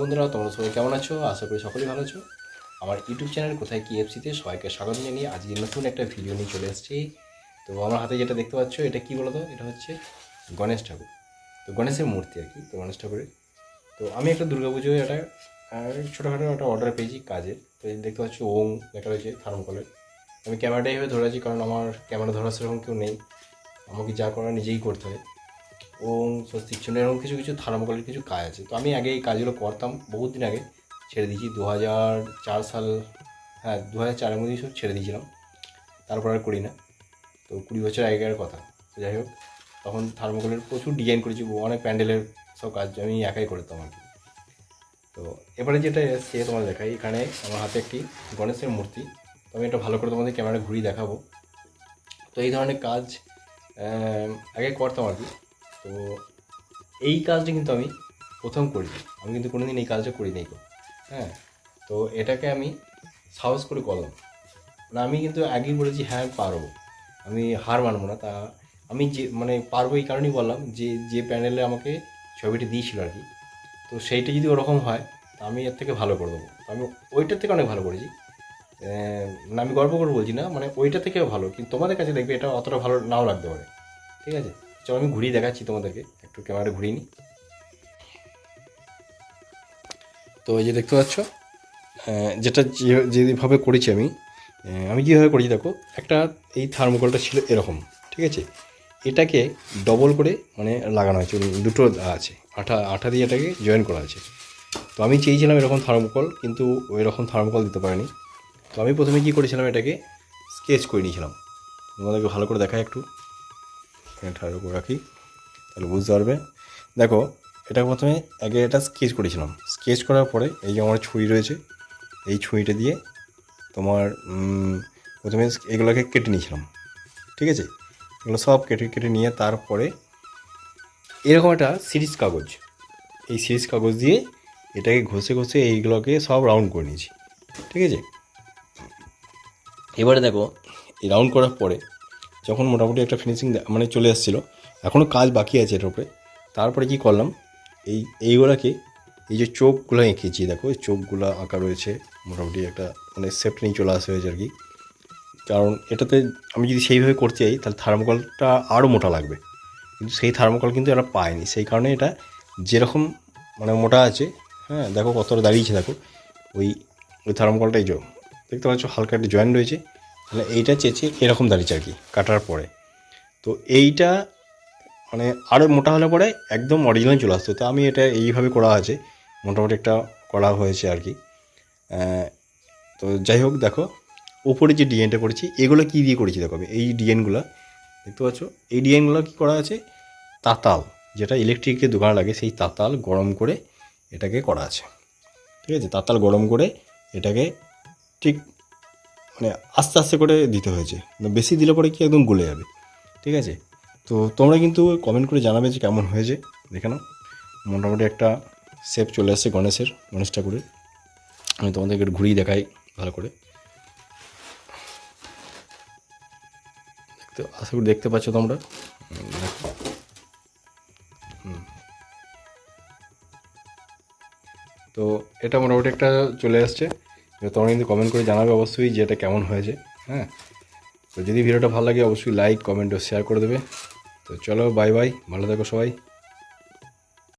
বন্ধুরা তোমরা সবাই কেমন আছো? আশা করি সকলেই ভালো আছো। আমার ইউটিউব চ্যানেল কোথায় কি এফসিতে সবাইকে স্বাগত জানিয়ে আজকে নতুন একটা ভিডিও নিয়ে চলে এসেছি। তো আমার হাতে যেটা দেখতে পাচ্ছ, এটা কি বলো তো এটা হচ্ছে গণেশ ঠাকুর। তো গণেশের মূর্তি আর কি, তো গণেশ ঠাকুরের। তো আমি একটা দুর্গাপুজোয় একটা ছোটোখাটো একটা অর্ডার পেয়েছি কাজের। তো দেখতে পাচ্ছি ওং লেখা রয়েছে থার্মোকলের। আমি ক্যামেরাটা এইভাবে ধরেছি কারণ আমার ক্যামেরা ধরার সেরকম কেউ নেই। আমাকে যা করা নিজেই করতে হয়। ওম স্বস্তিক চিহ্ন এরকম কিছু কিছু থার্মোকলের কিছু কাজ আছে। তো আমি আগে এই কাজগুলো করতাম, বহুত দিন আগে ছেড়ে দিয়েছি দু হাজার চার সাল হ্যাঁ দু হাজার চারের মধ্যেই সব ছেড়ে দিয়েছিলাম। তারপর আর করি না। তো কুড়ি বছর আগেকার কথা। তো যাই হোক, তখন থার্মোকলের প্রচুর ডিজাইন করেছি, অনেক প্যান্ডেলের সব কাজ আমি একাই করতাম আর কি। তো এবারে যেটা এসছে তোমার দেখাই, এখানে আমার হাতে একটি গণেশের মূর্তি। তো আমি এটা ভালো করে তোমাদের ক্যামেরা ঘুরিয়ে দেখাবো। তো এই ধরনের কাজ আগে করতাম আর কি। তো এই কাজটা কিন্তু আমি প্রথম করি। আমি কিন্তু কোনো দিন এই কাজটা করি নাই হ্যাঁ? তো এটাকে আমি সাহস করে করলাম। মানে আমি কিন্তু আগেই বলেছি হ্যাঁ আমি পারব। আমি হার মানবো না। তা আমি যে মানে পারব এই কারণেই বললাম যে যে প্যানেলে আমাকে ছবিটি দিয়েছিল আর কি। তো সেইটা যদি ওরকম হয় তা আমি এর থেকে ভালো করে দেবো। আমি ওইটার থেকে অনেক ভালো করেছি। আহ, না আমি গর্ব করে বলছি না মানে ওইটা থেকেও ভালো। কিন্তু তোমাদের কাছে দেখবে এটা অতটা ভালো নাও লাগতে পারে। ঠিক আছে? চলো আমি ঘুরিয়ে দেখাচ্ছি তোমাদেরকে। একটু ক্যামেরা ঘুরিয়ে নিই। তো এই যে দেখতে পাচ্ছ যেটা যেভাবে করেছি আমি আমি যেভাবে করেছি, দেখো, একটা এই থার্মোকলটা ছিল এরকম, ঠিক আছে? এটাকে ডবল করে মানে লাগানো হয়েছে দুটো আছে, আঠা আঠা দিয়ে এটাকে জয়েন করা আছে। তো আমি চেয়েছিলাম এরকম থার্মোকল কিন্তু ওই রকম থার্মোকল দিতে পারিনি। তো আমি প্রথমে কী করেছিলাম, এটাকে স্কেচ করে নিয়েছিলাম। তোমাদেরকে ভালো করে দেখায় একটু। এখানে ঠাড়ো রাখি। তাহলে বুঝতে পারবে। দেখো, এটা প্রথমে আগে এটা স্কেচ করেছিলাম। স্কেচ করার পরে এই যে আমার ছুরি রয়েছে, এই ছুরিটা দিয়ে তোমার প্রথমে এগুলোকে কেটে নিয়েছিলাম। ঠিক আছে? এগুলো সব কেটে কেটে নিয়ে তারপরে এরকম একটা সিরিজ কাগজ। এই সিরিজ কাগজ দিয়ে এটাকে ঘষে ঘষে এইগুলোকে সব রাউন্ড করে নিয়েছি। ঠিক আছে? এবারে দেখো, এই রাউন্ড করার পরে যখন মোটামুটি একটা ফিনিশিং মানে চলে এসেছিল এখনও কাজ বাকি আছে এটার উপরে, তারপরে কি করলাম, এই, এইগুলাকে, এই যে চোখগুলো এঁকেছি, দেখো, এই চোখগুলো আঁকা রয়েছে, মোটামুটি একটা মানে সেফট নিয়ে চলে আসা হয়েছে আর কি। কারণ এটাতে আমি যদি সেইভাবে করতে যাই, তাহলে থার্মোকলটা আরও মোটা লাগবে। কিন্তু সেই থার্মোকল কিন্তু এরা পায়নি, সেই কারণে এটা যেরকম মানে মোটা আছে হ্যাঁ দেখো কতটা দাঁড়িয়েছে, দেখো, ওই ওই থার্মোকলটাই জো দেখতে পাচ্ছ হালকা একটা জয়েন্ট রয়েছে তাহলে এইটা চেয়েছে এরকম দাঁড়িয়েছে আর কি, কাটার পরে। তো এইটা মানে আরও মোটা হলে পরে একদম অরিজিনাল চলে আসতো। তো আমি এটা এইভাবে করা আছে, মোটামুটি একটা করা হয়েছে আর কি। তো যাই হোক, দেখো ওপরে যে ডিজাইনটা করেছি, এগুলো কী দিয়ে করেছি দেখো আমি, এই ডিজাইনগুলো দেখতে পাচ্ছ? এই ডিজাইনগুলো কী করা আছে? তাতাল, যেটা ইলেকট্রিকের দোকান লাগে, সেই তাতাল গরম করে এটাকে করা আছে। ঠিক আছে? তাতাল গরম করে এটাকে ঠিক মানে আস্তে আস্তে করে দিতে হয়েছে। না বেশি দিলে পরে কি একদম গলে যাবে। ঠিক আছে? তো তোমরা কিন্তু কমেন্ট করে জানাবে যে কেমন হয়েছে। দেখে নাও। মোটামুটি একটা শেপ চলে আসছে গণেশের, গণেশ ঠাকুরের। আমি তোমাদেরকে একটু ঘুরিয়ে দেখাই ভালো করে। দেখতে, আশা করি দেখতে পাচ্ছ তোমরা। তো এটা মোটামুটি একটা চলে আসছে। তোমরা কিন্তু কমেন্ট করে জানাবে অবশ্যই যে এটা কেমন হয়েছে হ্যাঁ? তো যদি ভিডিওটা ভালো লাগে, অবশ্যই লাইক কমেন্ট ও শেয়ার করে দেবে। তো চলো বাই বাই ভালো থাকো সবাই।